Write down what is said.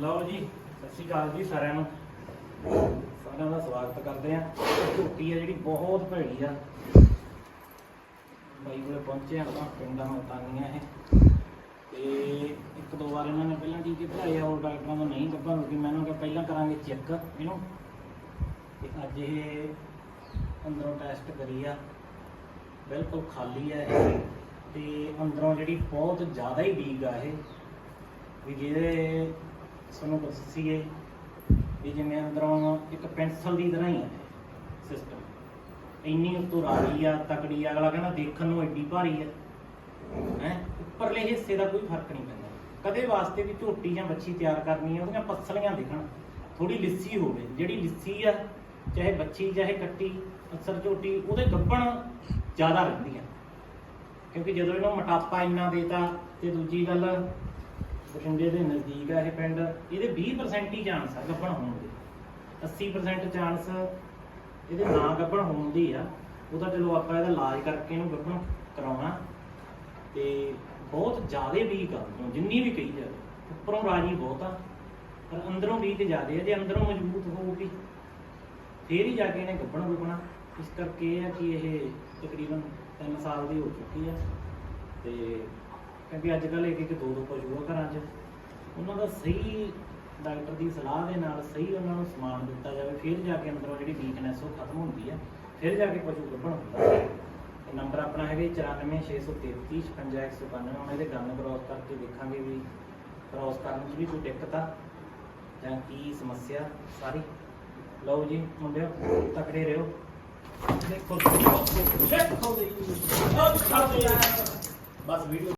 ਲਓ ਜੀ, ਸਤਿ ਸ਼੍ਰੀ ਅਕਾਲ ਜੀ ਸਾਰਿਆਂ ਨੂੰ। ਸਾਰਿਆਂ ਦਾ ਸਵਾਗਤ ਕਰਦੇ ਆ ਝੋਟੀ ਆ ਜਿਹੜੀ ਬਹੁਤ ਭੈੜੀ ਆ। ਬਾਈ ਕੋਲੇ ਪਹੁੰਚੇ ਆ ਆਪਾਂ, ਪਿੰਡਾਂ ਮਤਾਨੀਆਂ ਇਹ। ਤੇ ਇੱਕ ਦੋ ਵਾਰ ਇਹਨਾਂ ਨੇ ਪਹਿਲਾਂ ਟੀਕੇ ਭਰਾਏ ਆ ਹੋਰ ਡਾਕਟਰਾਂ ਦਾ ਨਹੀਂ ਗੱਭਾ ਕਿਉਂਕਿ ਮੈਂ ਇਹਨਾਂ ਕਿਹਾ ਪਹਿਲਾਂ ਕਰਾਂਗੇ ਚੈੱਕ ਇਹਨੂੰ। ਤੇ ਅੱਜ ਇਹ ਅੰਦਰੋਂ ਟੈਸਟ ਕਰੀ ਆ। ਬਿਲਕੁਲ ਖਾਲੀ ਆ ਇਹ। ਤੇ ਅੰਦਰੋਂ ਜਿਹੜੀ ਬਹੁਤ ਜ਼ਿਆਦਾ ਹੀ ਵੀਕ ਆ ਇਹ। ਵੀ ਜਿਹਦੇ ਸਾਨੂੰ ਦੱਸੀਏ ਵੀ ਜਿਵੇਂ ਅੰਦਰੋਂ ਇੱਕ ਪੈਨਸਲ ਦੀ ਤਰ੍ਹਾਂ ਹੀ ਹੈ ਸਿਸਟਮ ਇੰਨੀ ਉੱਤੋਂ ਰਾੜੀ ਆ, ਤਕੜੀ ਆ, ਅਗਲਾ ਕਹਿੰਦਾ ਦੇਖਣ ਨੂੰ ਐਡੀ ਭਾਰੀ ਹੈ ਹੈ? ਉੱਪਰਲੇ ਹਿੱਸੇ ਦਾ ਕੋਈ ਫ਼ਰਕ ਨਹੀਂ ਪੈਂਦਾ। ਕਦੇ ਵਾਸਤੇ ਵੀ ਝੋਟੀ ਜਾਂ ਬੱਚੀ ਤਿਆਰ ਕਰਨੀ ਹੈ ਉਹਦੀਆਂ ਪਸਲੀਆਂ ਦੇਖਣ। ਥੋੜੀ ਲਿੱਸੀ ਹੋਵੇ। ਜਿਹੜੀ ਲਿੱਸੀ ਆ, ਚਾਹੇ ਬੱਚੀ ਚਾਹੇ ਕੱਟੀ ਅਕਸਰ ਝੋਟੀ, ਉਹਦੇ ਗੱਭਣ ਜ਼ਿਆਦਾ ਰਹਿੰਦੀਆਂ। ਕਿਉਂਕਿ ਜਦੋਂ ਇਹਨੂੰ ਮੋਟਾਪਾ ਇੰਨਾ ਦੇਤਾ ਤੇ ਦੂਜੀ ਗੱਲ ਬਠਿੰਡੇ ਦੇ ਨਜ਼ਦੀਕ ਆ ਇਹ ਪਿੰਡ ਇਹਦੇ 20% ਹੀ ਚਾਂਸ ਆ ਗੱਭਣ ਹੋਣ ਦੇ। 80% ਚਾਂਸ ਇਹਦੇ ਨਾ ਗੱਭਣ ਹੋਣ ਦੀ ਆ। ਉਹਦਾ ਚਲੋ ਆਪਾਂ ਇਹਦਾ ਇਲਾਜ ਕਰਕੇ ਇਹਨੂੰ ਗੱਭਣ ਕਰਾਉਣਾ। ਤੇ ਬਹੁਤ ਜ਼ਿਆਦਾ ਵੀਕ ਆ ਅੰਦਰੋਂ, ਜਿੰਨੀ ਵੀ ਕਹੀ ਜਾਵੇ ਉੱਪਰੋਂ ਰਾਜੀ ਬਹੁਤ ਆ। ਪਰ ਅੰਦਰੋਂ ਵੀਕ ਜ਼ਿਆਦਾ ਆ ਜੇ ਅੰਦਰੋਂ ਮਜ਼ਬੂਤ ਹੋਊਗੀ ਫੇਰ ਹੀ ਜਾ ਕੇ ਇਹਨੇ ਗੱਭਣ ਰੁਕਣਾ ਇਸ ਕਰਕੇ ਇਹ ਆ ਕਿ ਇਹ ਤਕਰੀਬਨ 3 ਸਾਲ ਦੀ ਹੋ ਚੁੱਕੀ ਆ। ਤੇ ਕਿਉਂਕਿ ਅੱਜ ਕੱਲ੍ਹ ਇੱਕ ਇੱਕ ਦੋ ਦੋ ਪਸ਼ੂ ਆ ਘਰਾਂ 'ਚ ਉਹਨਾਂ ਦਾ ਸਹੀ ਡਾਕਟਰ ਦੀ ਸਲਾਹ ਦੇ ਨਾਲ ਸਹੀ ਉਹਨਾਂ ਨੂੰ ਸਮਾਨ ਦਿੱਤਾ ਜਾਵੇ, ਫਿਰ ਜਾ ਕੇ ਅੰਦਰੋਂ ਜਿਹੜੀ ਵੀਕਨੈਸ ਉਹ ਖਤਮ ਹੁੰਦੀ ਆ, ਫਿਰ ਜਾ ਕੇ ਪਸ਼ੂ ਗੱਭਣ ਹੁੰਦਾ ਤੇ ਨੰਬਰ ਆਪਣਾ ਹੈਗਾ 94633 55192 ਹੁਣ ਇਹਦੇ ਗੰਨ ਕ੍ਰੋਸ ਕਰਕੇ ਦੇਖਾਂਗੇ ਵੀ ਕ੍ਰੋਸ ਕਰਨ 'ਚ ਵੀ ਕੋਈ ਦਿੱਕਤ ਆ, ਜਾਂ ਕੀ ਸਮੱਸਿਆ ਸਾਰੀ। ਲਓ ਜੀ ਮੁੰਡਿਓ, ਤਕੜੇ ਰਹੋ। ਦੇਖੋ ਦੇਖੋ ਜੀ ਬਸ ਵੀਡੀਓ